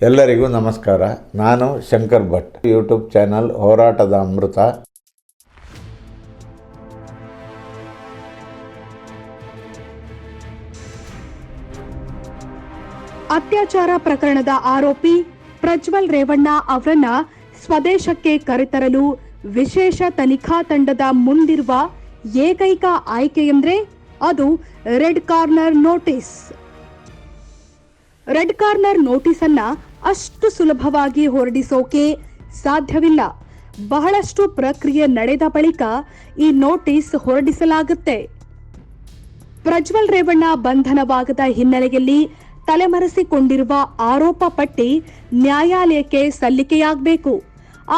ಎಲ್ಲರಿಗೂ ನಮಸ್ಕಾರ. ನಾನು ಶಂಕರ್ ಭಟ್. ಯೂಟ್ಯೂಬ್ ಚಾನಲ್ ಹೋರಾಟದ ಅಮೃತ. ಅತ್ಯಾಚಾರ ಪ್ರಕರಣದ ಆರೋಪಿ ಪ್ರಜ್ವಲ್ ರೇವಣ್ಣ ಅವರನ್ನ ಸ್ವದೇಶಕ್ಕೆ ಕರೆತರಲು ವಿಶೇಷ ತನಿಖಾ ತಂಡದ ಮುಂದಿರುವ ಏಕೈಕ ಆಯ್ಕೆಯೆಂದರೆ ಅದು red corner notice. Red corner notice ಅನ್ನ ಅಷ್ಟು ಸುಲಭವಾಗಿ ಹೊರಡಿಸೋಕೆ ಸಾಧ್ಯವಿಲ್ಲ. ಬಹಳಷ್ಟು ಪ್ರಕ್ರಿಯೆ ನಡೆದ ಬಳಿಕ ಈ ನೋಟಿಸ್ ಹೊರಡಿಸಲಾಗುತ್ತೆ. ಪ್ರಜ್ವಲ್ ರೇವಣ್ಣ ಬಂಧನವಾಗದ ಹಿನ್ನೆಲೆಯಲ್ಲಿ ತಲೆಮರೆಸಿಕೊಂಡಿರುವ ಆರೋಪ ಪಟ್ಟಿ ನ್ಯಾಯಾಲಯಕ್ಕೆ ಸಲ್ಲಿಕೆಯಾಗಬೇಕು.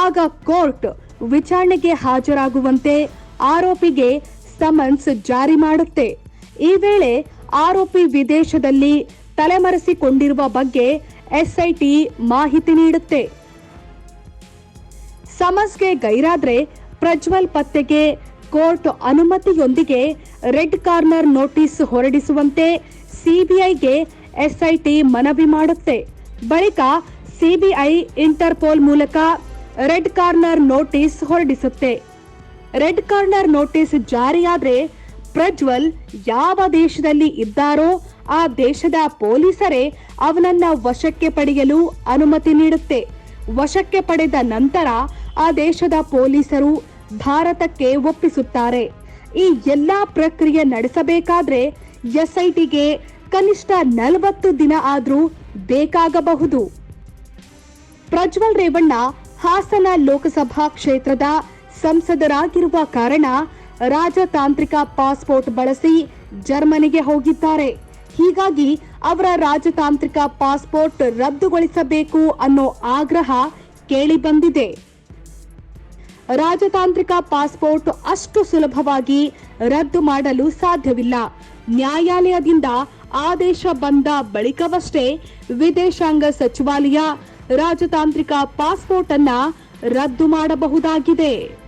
ಆಗ ಕೋರ್ಟ್ ವಿಚಾರಣೆಗೆ ಹಾಜರಾಗುವಂತೆ ಆರೋಪಿಗೆ ಸಮನ್ಸ್ ಜಾರಿ ಮಾಡುತ್ತೆ. ಈ ವೇಳೆ ಆರೋಪಿ ವಿದೇಶದಲ್ಲಿ ತಲೆಮರೆಸಿಕೊಂಡಿರುವ ಬಗ್ಗೆ ಎಸ್ಐಟಿ ಮಾಹಿತಿ ನೀಡುತ್ತೆ. ಸಮನ್ಸ್ಗೆ ಗೈರಾದ್ರೆ ಪ್ರಜ್ವಲ್ ಪತ್ತೆಗೆ ಕೋರ್ಟ್ ಅನುಮತಿಯೊಂದಿಗೆ ರೆಡ್ ಕಾರ್ನರ್ ನೋಟಿಸ್ ಹೊರಡಿಸುವಂತೆ ಸಿಬಿಐಗೆ ಎಸ್ಐಟಿ ಮನವಿ ಮಾಡುತ್ತೆ. ಬಳಿಕ ಸಿಬಿಐ ಇಂಟರ್ಪೋಲ್ ಮೂಲಕ ರೆಡ್ ಕಾರ್ನರ್ ನೋಟಿಸ್ ಹೊರಡಿಸುತ್ತೆ. ರೆಡ್ ಕಾರ್ನರ್ ನೋಟಿಸ್ ಜಾರಿಯಾದ್ರೆ ಪ್ರಜ್ವಲ್ ಯಾವ ದೇಶದಲ್ಲಿ ಇದ್ದಾರೋ ಆ ದೇಶದ ಪೊಲೀಸರೇ ಅವನನ್ನ ವಶಕ್ಕೆ ಪಡೆಯಲು ಅನುಮತಿ ನೀಡುತ್ತೆ. ವಶಕ್ಕೆ ಪಡೆದ ನಂತರ ಆ ದೇಶದ ಪೊಲೀಸರು ಭಾರತಕ್ಕೆ ಒಪ್ಪಿಸುತ್ತಾರೆ. ಈ ಎಲ್ಲಾ ಪ್ರಕ್ರಿಯೆ ನಡೆಸಬೇಕಾದ್ರೆ ಎಸ್ಐಟಿಗೆ ಕನಿಷ್ಠ ನಲವತ್ತು ದಿನ ಆದರೂ ಬೇಕಾಗಬಹುದು. ಪ್ರಜ್ವಲ್ ರೇವಣ್ಣ ಹಾಸನ ಲೋಕಸಭಾ ಕ್ಷೇತ್ರದ ಸಂಸದರಾಗಿರುವ ಕಾರಣ ರಾಜತಾಂತ್ರಿಕ ಪಾಸ್ಪೋರ್ಟ್ ಬಳಸಿ ಜರ್ಮನಿಗೆ ಹೋಗಿದ್ದಾರೆ. ಹೀಗಾಗಿ ಅವರ ರಾಜತಾಂತ್ರಿಕ ಪಾಸ್ಪೋರ್ಟ್ ರದ್ದುಗೊಳಿಸಬೇಕು ಅನ್ನೋ ಆಗ್ರಹ ಕೇಳಿಬಂದಿದೆ. ರಾಜತಾಂತ್ರಿಕ ಪಾಸ್ಪೋರ್ಟ್ ಅಷ್ಟು ಸುಲಭವಾಗಿ ರದ್ದು ಮಾಡಲು ಸಾಧ್ಯವಿಲ್ಲ. ನ್ಯಾಯಾಲಯದಿಂದ ಆದೇಶ ಬಂದ ಬಳಿಕವಷ್ಟೇ ವಿದೇಶಾಂಗ ಸಚಿವಾಲಯ ರಾಜತಾಂತ್ರಿಕ ಪಾಸ್ಪೋರ್ಟ್ ಅನ್ನ ರದ್ದು ಮಾಡಬಹುದಾಗಿದೆ.